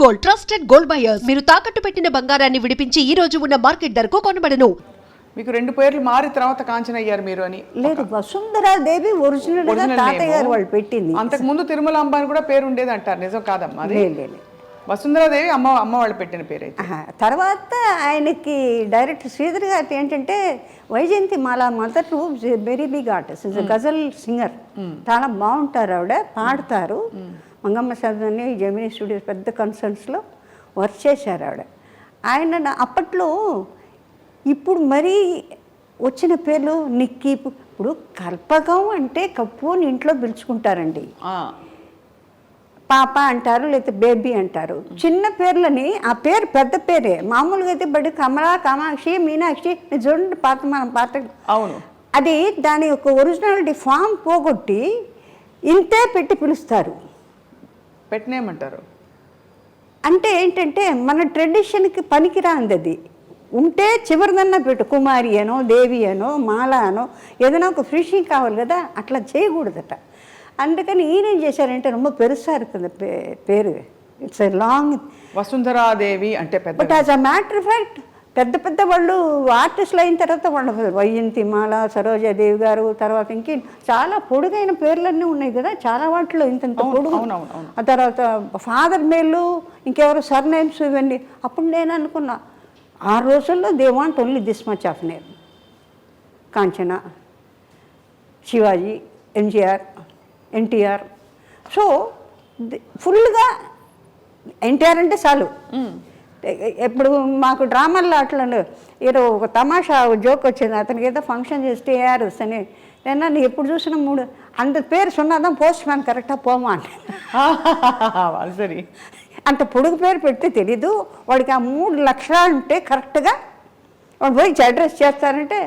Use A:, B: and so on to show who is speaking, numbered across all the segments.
A: Gold trusted gold buyers మీరు తాకట్టు పెట్టిన బంగారాన్ని విడిపించి ఈ రోజు ఉన్న మార్కెట్ ధరకు కొనబడను.
B: మీకు రెండు పేర్లు మారి తర్వాత కాంచన అయ్యారు మీరు అని.
C: లేదు వసుంధరాదేవి
B: ఒరిజినల్గా
C: తాతయ్య. గారు వాళ్ళు పెట్టింది.
B: అంతకు ముందు తిరుమలాంబ అని కూడా పేరు ఉండేది అంటారు. నిజం కాదమ్మా అది?
C: లేదు, లేదు.
B: వసుంధరాదేవి అమ్మ అమ్మ వాళ్ళు పెట్టిన పేరు.
C: తర్వాత ఆయనకి డైరెక్టర్ శ్రీధర్ గారి ఏంటంటే Vyjayanthimala mother very big artist ghazal singer చాలా బాగుంటారు ఆవిడ పాడతారు. మంగమ్మ సదని జమినీ స్టూడియోస్ పెద్ద కన్సర్న్స్లో వర్క్ చేశారు ఆవిడ. ఆయన అప్పట్లో ఇప్పుడు మరీ వచ్చిన పేర్లు నిక్కీ ఇప్పుడు కల్పకం అంటే కప్పు అని ఇంట్లో పిలుచుకుంటారండి. పాప అంటారు లేకపోతే బేబీ అంటారు. చిన్న పేర్లని ఆ పేరు పెద్ద పేరే. మామూలుగా అయితే బడి కమలా కామాక్షి మీనాక్షి చూడండి పాత మనం పాత
B: అవును.
C: అది దాని యొక్క ఒరిజినాలిటీ ఫామ్ పోగొట్టి ఇంతే పెట్టి పిలుస్తారు.
B: పెట్టినేమంటారు
C: అంటే ఏంటంటే మన ట్రెడిషన్కి పనికిరాంది అది. ఉంటే చివరిదన్నా పెట్టు కుమారి అనో దేవి అనో మాల అనో ఏదైనా ఒక ఫినిషింగ్ కావాలి కదా అట్లా చేయకూడదట. అందుకని ఈయనేం చేశారంటే రొమ్మ పెరుసారు కదా పేరు. ఇట్స్ ఎ లాంగ్
B: వసుంధరాదేవి అంటే పెద్ద
C: but as a matter fact పెద్ద పెద్ద వాళ్ళు ఆర్టిస్టులు అయిన తర్వాత వాళ్ళు వైజయంతి మాల సరోజాదేవి గారు తర్వాత ఇంకే చాలా పొడుగైన పేర్లన్నీ ఉన్నాయి కదా చాలా వాటిలో ఇంత పొడుగు. ఆ తర్వాత ఫాదర్ మేలు ఇంకెవరు సర్ నేమ్స్ ఇవన్నీ అప్పుడు నేను అనుకున్నా ఆ రోజుల్లో they want only this much of name Kanchana Sivaji MGR NTR. So ఫుల్గా ఎన్టీఆర్ అంటే చాలు. ఎప్పుడు మాకు డ్రామాల్లో అట్లా ఏదో ఒక తమాషా జోక్ వచ్చింది. అతనికి ఏదో ఫంక్షన్ చేస్తే ఏఆర్ వస్తానే నేను ఎప్పుడు చూసినా మూడు అంత పేరు సున్నాదాం పోస్ట్ మ్యాన్ కరెక్టాக పోమా అంటే
B: సరి.
C: అంత పొడుగు పేరు పెడితే తెలీదు. వాడికి ఆ మూడు లక్షణాలు ఉంటే కరెక్ట్గా వాడు పోయి అడ్రస్ చేస్తారంటే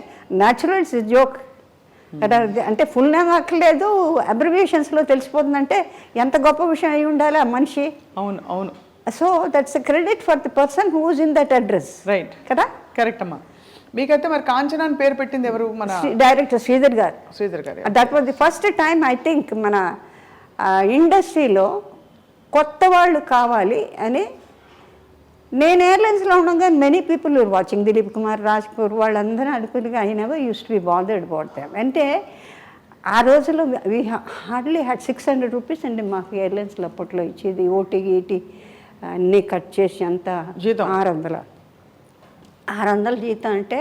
C: న్యాచురల్ జోక్ అంటే ఫుల్ నేమ్ అక్కర్లేదు అబ్రివియేషన్స్లో తెలిసిపోతుందంటే ఎంత గొప్ప విషయం అయి ఉండాలి ఆ మనిషి?
B: అవును అవును.
C: So that's credit for the person whose in that address
B: right
C: కదా?
B: కరెక్ట్ అమ్మా. మీకైతే మరి కాంచన అని పేరు పెట్టింది ఎవరు? మన
C: డైరెక్టర్ శ్రీధర్ గారు.
B: శ్రీధర్ గారు
C: that was the first time I think మన ఇండస్ట్రీలో కొత్త వాళ్ళు కావాలి అని నేను ఎయిర్లైన్స్లో ఉండగా many people are watching Dilip Kumar Rajpur వాళ్ళందరూ అనుకుని I never use to be bothered about them అంటే ఆ రోజుల్లో we hardly had six hundred rupees అండి మాకు ఎయిర్లైన్స్లో అప్పట్లో ఇచ్చేది ఓటీ గీటీ అన్నీ కట్ చేసి అంతా
B: జీతం.
C: ఆరు వందల ఆరు వందల జీతం అంటే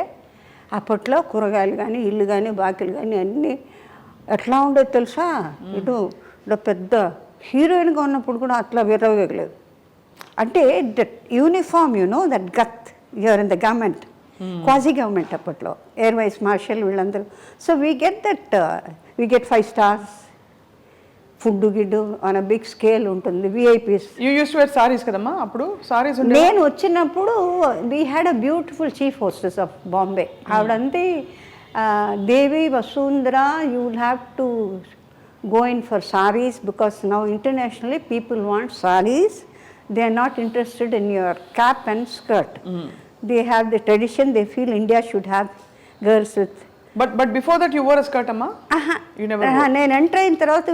C: అప్పట్లో కూరగాయలు కానీ ఇల్లు కానీ బాకీలు కానీ అన్నీ ఎట్లా ఉండేది తెలుసా? ఇటు పెద్ద హీరోయిన్గా ఉన్నప్పుడు కూడా అట్లా విరవగలేదు అంటే that uniform you know that got your in the government. Quasi government అప్పట్లో. ఎయిర్ వైస్ మార్షల్ వీళ్ళందరూ. So we get that we get five stars. Food గిడ్డు on a big scale ఉంటుంది. VIPs
B: you use wear saris కదమ్మా? అప్పుడు సారీస్
C: నేను వచ్చినప్పుడు we had a beautiful chief hostess of Bombay ఆవిడంతే Devi Vasundhara you will have to go in for saris because now internationally people want saris they are not interested in your cap and skirt they have the tradition they feel India should have girls with
B: but but before that you wore skirt అమ్మా
C: నేను enter అయిన తర్వాత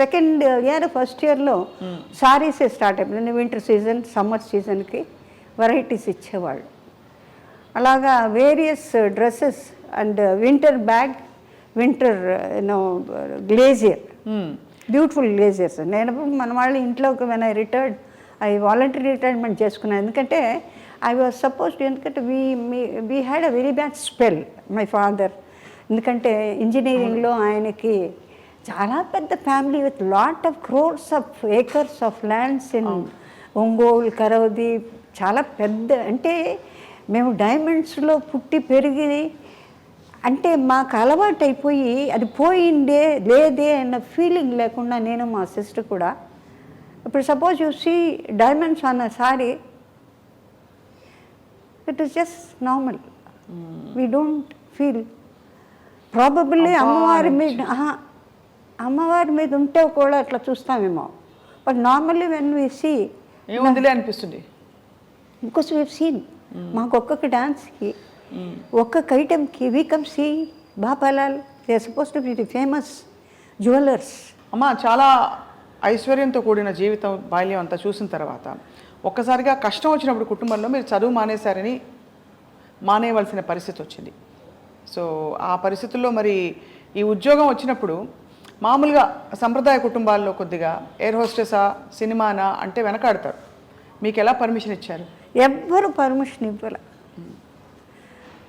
C: second year first ఇయర్లో సారీసే start అయిపోయింది. Winter season summer సీజన్కి varieties ఇచ్చేవాళ్ళు. అలాగా various dresses and winter bag winter you know glazier beautiful glaziers నేను మన వాళ్ళ ఇంట్లోకి when I retired I voluntary retirement చేసుకున్నాను ఎందుకంటే ఐ వాజ్ సపోజ్డ్ ఎందుకంటే we me we had a very bad spell my father ఎందుకంటే ఇంజనీరింగ్లో ఆయనకి చాలా పెద్ద family with lot of crores of acres of lands in Ongole Karavadi చాలా పెద్ద అంటే మేము డైమండ్స్లో పుట్టి పెరిగి అంటే మాకు అలవాటు అయిపోయి అది పోయిందే లేదే అన్న ఫీలింగ్ లేకుండా నేను మా సిస్టర్ కూడా. ఇప్పుడు సపోజ్ యూ సీ డైమండ్స్ అన్న sari it is just normal. We don't feel probably అమ్మవారి మీద అమ్మవారి మీద ఉంటే కూడా అట్లా చూస్తామేమో. But normally when we see
B: ఏముందిలే అనిపిస్తుంది?
C: బికాస్ వీ సీన్ మాకు ఒక్కొక్క డాన్స్కి ఒక్కొక్క ఐటెంకి we come see Bapalal they suppose to be famous jewellers
B: అమ్మ చాలా ఐశ్వర్యంతో కూడిన జీవితం బాల్యం అంతా చూసిన తర్వాత ఒక్కసారిగా కష్టం వచ్చినప్పుడు కుటుంబంలో మీరు చదువు మానేశారని మానేయవలసిన పరిస్థితి వచ్చింది. సో ఆ పరిస్థితుల్లో మరి ఈ ఉద్యోగం వచ్చినప్పుడు మామూలుగా సంప్రదాయ కుటుంబాల్లో కొద్దిగా ఎయిర్ హోస్టెసా సినిమానా అంటే వెనకాడతారు. మీకు ఎలా పర్మిషన్ ఇచ్చారు?
C: ఎవ్వరు పర్మిషన్ ఇవ్వలే.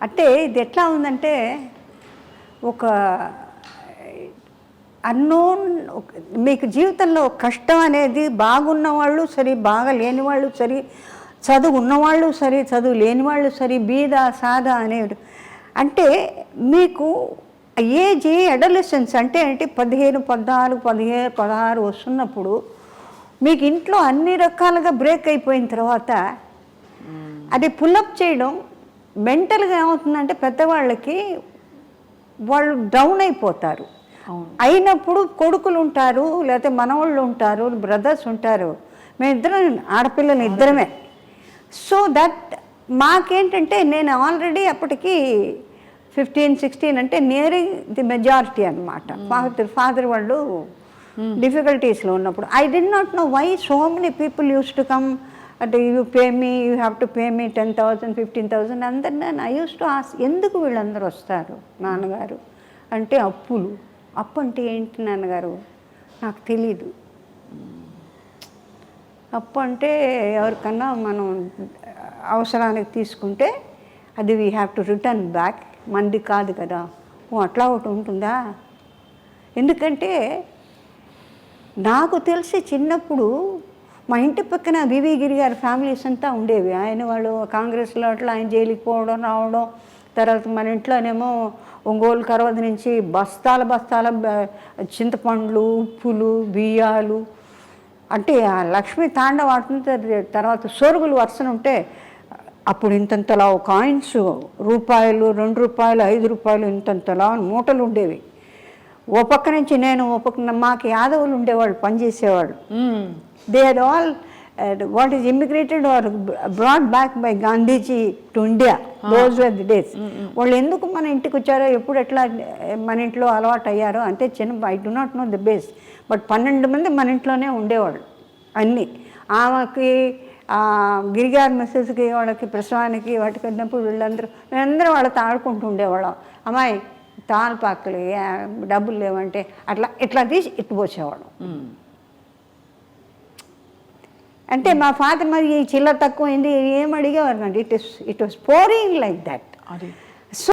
C: అంటే ఇది ఎట్లా ఉందంటే ఒక అన్నోన్ మీకు జీవితంలో కష్టం అనేది బాగున్న వాళ్ళు సరే బాగా లేని వాళ్ళు సరే చదువు ఉన్నవాళ్ళు సరే చదువు లేని వాళ్ళు సరే బీద సాదా అనేది అంటే మీకు ఏజ్ అడలసెన్స్ అంటే ఏంటి? పదిహేను పద్నాలుగు పదిహేను పదహారు వస్తున్నప్పుడు మీకు ఇంట్లో అన్ని రకాలుగా బ్రేక్ అయిపోయిన తర్వాత అది పుల్అప్ చేయడం మెంటల్గా ఏమవుతుందంటే పెద్దవాళ్ళకి వాళ్ళు డౌన్ అయిపోతారు. అయినప్పుడు కొడుకులు ఉంటారు లేకపోతే మనవాళ్ళు ఉంటారు బ్రదర్స్ ఉంటారు. మేమిద్దరం ఆడపిల్లలు ఇద్దరమే. సో దట్ మాకేంటంటే నేను ఆల్రెడీ అప్పటికి ఫిఫ్టీన్ సిక్స్టీన్ అంటే నియరింగ్ ది మెజారిటీ అనమాట ఫాదర్ ఫాదర్ వాళ్ళు డిఫికల్టీస్లో ఉన్నప్పుడు. I did not know why so many people used to come అంటే you pay me you have to pay me ten thousand fifteen thousand అందరు నేను I use to ask ఎందుకు వీళ్ళందరూ వస్తారు నాన్నగారు? అంటే అప్పులు. అప్పు అంటే ఏంటి నాన్నగారు? నాకు తెలీదు. అప్పు అంటే ఎవరికన్నా మనం అవసరానికి తీసుకుంటే అది we have to return back మంది కాదు కదా. ఓ అట్లా ఒకటి ఉంటుందా? ఎందుకంటే నాకు తెలిసి చిన్నప్పుడు మా ఇంటి పక్కన వివి గిరి గారి ఫ్యామిలీస్ అంతా ఉండేవి. ఆయన వాళ్ళు కాంగ్రెస్లో అట్లా ఆయన జైలుకి పోవడం రావడం తర్వాత మన ఇంట్లోనేమో ఒంగోలు కరవద నుంచి బస్తాల బస్తాల చింతపండ్లు ఉప్పులు బియ్యాలు. అంటే ఆ లక్ష్మి తాండవ ఆడుతుంది తర్వాత సొరుగులు వరుసన ఉంటే అప్పుడు ఇంతంతలా కాయిన్స్ రూపాయలు రెండు రూపాయలు ఐదు రూపాయలు ఇంతంతలా మూటలు ఉండేవి. ఓ పక్క నుంచి నేను ఓ పక్క మాకు యాదవులు ఉండేవాళ్ళు పనిచేసేవాళ్ళు. They are all what is immigrated are brought back by Gandhiji to India those were the days వాళ్ళు ఎందుకు మన ఇంటికి వచ్చారో ఎప్పుడు ఎట్లా eh, మన ఇంట్లో అలవాటు అయ్యారో అంటే చిన్న I do not know the base but పన్నెండు మంది మన ఇంట్లోనే ఉండేవాళ్ళు అన్నీ. ఆమెకి గిరిగారి మిస్సెస్కి వాళ్ళకి ప్రసవానికి వాటికి వెళ్ళినప్పుడు వీళ్ళందరూ మేమందరం వాళ్ళతో ఆడుకుంటూ ఉండేవాళ్ళం. అమ్మాయి తాల్పాకులు డబ్బులు లేవంటే అట్లా ఇట్లా తీసి ఇట్టు పోసేవాళ్ళం అంటే మా ఫాదర్ మరి ఈ చిల్లర తక్కువైంది ఏం అడిగేవారు it is it was pouring like that
B: అది.